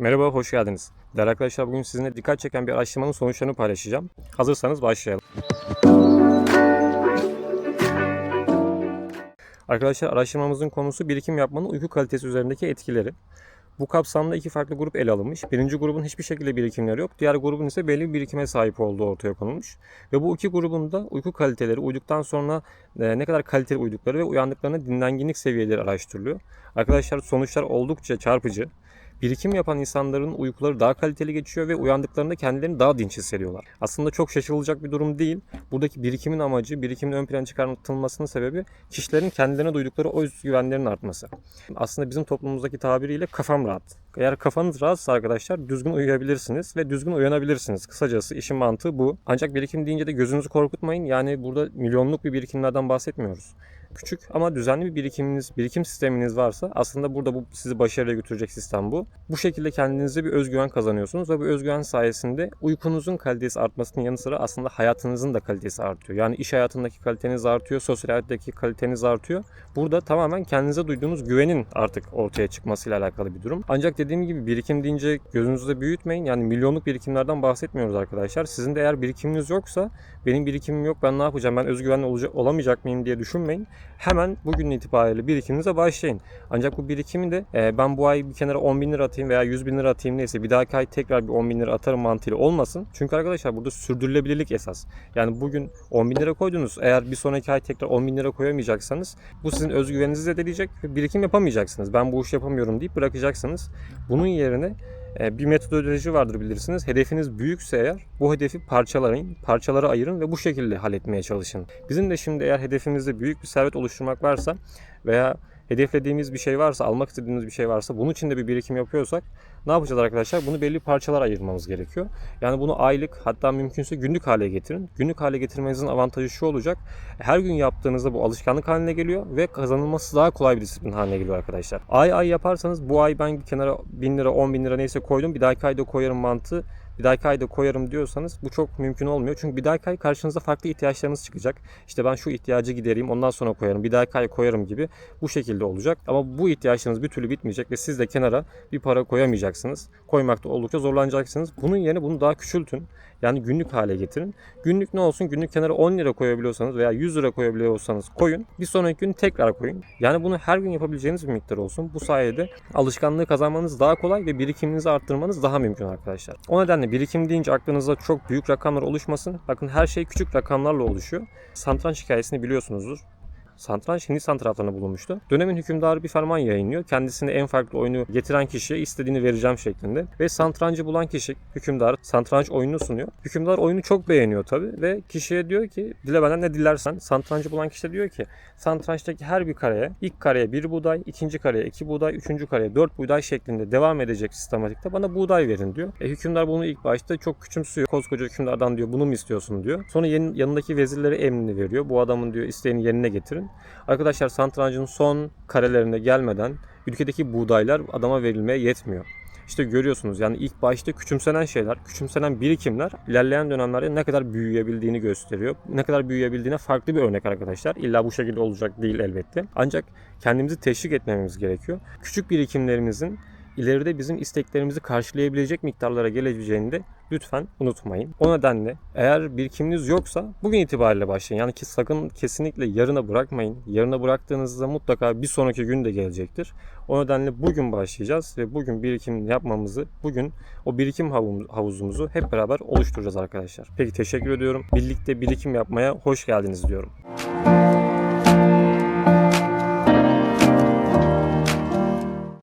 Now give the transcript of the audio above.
Merhaba, hoş geldiniz. Değerli arkadaşlar bugün sizinle dikkat çeken bir araştırmanın sonuçlarını paylaşacağım. Hazırsanız başlayalım. Arkadaşlar araştırmamızın konusu birikim yapmanın uyku kalitesi üzerindeki etkileri. Bu kapsamda iki farklı grup ele alınmış. Birinci grubun hiçbir şekilde birikimleri yok. Diğer grubun ise belli bir birikime sahip olduğu ortaya konulmuş. Ve bu iki grubun da uyku kaliteleri, uyuduktan sonra e, ne kadar kaliteli uyudukları ve uyandıklarında dinlenginlik seviyeleri araştırılıyor. Arkadaşlar sonuçlar oldukça çarpıcı. Birikim yapan insanların uykuları daha kaliteli geçiyor ve uyandıklarında kendilerini daha dinç hissediyorlar. Aslında çok şaşırılacak bir durum değil. Buradaki birikimin amacı, birikimin ön plana çıkartılmasının sebebi kişilerin kendilerine duydukları özgüvenlerin artması. Aslında bizim toplumumuzdaki tabiriyle kafam rahat. Eğer kafanız rahatsa arkadaşlar düzgün uyuyabilirsiniz ve düzgün uyanabilirsiniz. Kısacası işin mantığı bu. Ancak birikim deyince de gözünüzü korkutmayın. Yani burada milyonluk bir birikimlerden bahsetmiyoruz küçük ama düzenli bir birikiminiz, birikim sisteminiz varsa aslında burada bu sizi başarıya götürecek sistem bu. Bu şekilde kendinize bir özgüven kazanıyorsunuz ve bu özgüven sayesinde uykunuzun kalitesi artmasının yanı sıra aslında hayatınızın da kalitesi artıyor. Yani iş hayatındaki kaliteniz artıyor, sosyal hayattaki kaliteniz artıyor. Burada tamamen kendinize duyduğunuz güvenin artık ortaya çıkmasıyla alakalı bir durum. Ancak dediğim gibi birikim deyince gözünüzde büyütmeyin. Yani milyonluk birikimlerden bahsetmiyoruz arkadaşlar. Sizin de eğer birikiminiz yoksa benim birikimim yok ben ne yapacağım ben özgüvenli olamayacak mıyım diye düşünmeyin hemen bugün itibariyle birikiminize başlayın. Ancak bu birikimi de e, ben bu ay bir kenara 10 bin lira atayım veya 100 bin lira atayım neyse bir dahaki ay tekrar bir 10 bin lira atarım mantığıyla olmasın. Çünkü arkadaşlar burada sürdürülebilirlik esas. Yani bugün 10 bin lira koydunuz. Eğer bir sonraki ay tekrar 10 bin lira koyamayacaksanız bu sizin özgüveninizi zedeleyecek ve birikim yapamayacaksınız. Ben bu işi yapamıyorum deyip bırakacaksınız. Bunun yerine bir metodoloji vardır bilirsiniz. Hedefiniz büyükse eğer bu hedefi parçalayın, parçalara ayırın ve bu şekilde halletmeye çalışın. Bizim de şimdi eğer hedefimizde büyük bir servet oluşturmak varsa veya hedeflediğimiz bir şey varsa, almak istediğimiz bir şey varsa, bunun için de bir birikim yapıyorsak ne yapacağız arkadaşlar? Bunu belli parçalara ayırmamız gerekiyor. Yani bunu aylık hatta mümkünse günlük hale getirin. Günlük hale getirmenizin avantajı şu olacak. Her gün yaptığınızda bu alışkanlık haline geliyor ve kazanılması daha kolay bir disiplin haline geliyor arkadaşlar. Ay ay yaparsanız bu ay ben bir kenara 1000 lira 10 bin lira neyse koydum bir dahaki ayda koyarım mantığı bir dahaki ayda koyarım diyorsanız bu çok mümkün olmuyor. Çünkü bir dahaki ay karşınıza farklı ihtiyaçlarınız çıkacak. İşte ben şu ihtiyacı gidereyim ondan sonra koyarım. Ay koyarım gibi bu şekilde olacak. Ama bu ihtiyaçlarınız bir türlü bitmeyecek ve siz de kenara bir para koyamayacaksınız. Koymakta oldukça zorlanacaksınız. Bunun yerine bunu daha küçültün. Yani günlük hale getirin. Günlük ne olsun? Günlük kenara 10 lira koyabiliyorsanız veya 100 lira koyabiliyorsanız koyun. Bir sonraki gün tekrar koyun. Yani bunu her gün yapabileceğiniz bir miktar olsun. Bu sayede alışkanlığı kazanmanız daha kolay ve birikiminizi arttırmanız daha mümkün arkadaşlar. O nedenle birikim deyince aklınızda çok büyük rakamlar oluşmasın. Bakın her şey küçük rakamlarla oluşuyor. Santranç hikayesini biliyorsunuzdur satranç Hindistan taraflarına bulunmuştu. Dönemin hükümdarı bir ferman yayınlıyor. Kendisine en farklı oyunu getiren kişiye istediğini vereceğim şeklinde. Ve satrancı bulan kişi hükümdar satranç oyununu sunuyor. Hükümdar oyunu çok beğeniyor tabi ve kişiye diyor ki dile benden ne dilersen. Satrancı bulan kişi de diyor ki satrançtaki her bir kareye ilk kareye bir buğday, ikinci kareye iki buğday, üçüncü kareye dört buğday şeklinde devam edecek sistematikte bana buğday verin diyor. E, hükümdar bunu ilk başta çok küçümsüyor. Koskoca hükümdardan diyor bunu mu istiyorsun diyor. Sonra yanındaki vezirlere emrini veriyor. Bu adamın diyor isteğini yerine getirin. Arkadaşlar satrancın son karelerine gelmeden ülkedeki buğdaylar adama verilmeye yetmiyor. İşte görüyorsunuz yani ilk başta küçümsenen şeyler, küçümsenen birikimler ilerleyen dönemlerde ne kadar büyüyebildiğini gösteriyor. Ne kadar büyüyebildiğine farklı bir örnek arkadaşlar. İlla bu şekilde olacak değil elbette. Ancak kendimizi teşvik etmemiz gerekiyor. Küçük birikimlerimizin ileride bizim isteklerimizi karşılayabilecek miktarlara gelebileceğini de lütfen unutmayın. O nedenle eğer birikiminiz yoksa bugün itibariyle başlayın. Yani ki sakın kesinlikle yarına bırakmayın. Yarına bıraktığınızda mutlaka bir sonraki gün de gelecektir. O nedenle bugün başlayacağız ve bugün birikim yapmamızı, bugün o birikim havuzumuzu hep beraber oluşturacağız arkadaşlar. Peki teşekkür ediyorum. Birlikte birikim yapmaya hoş geldiniz diyorum.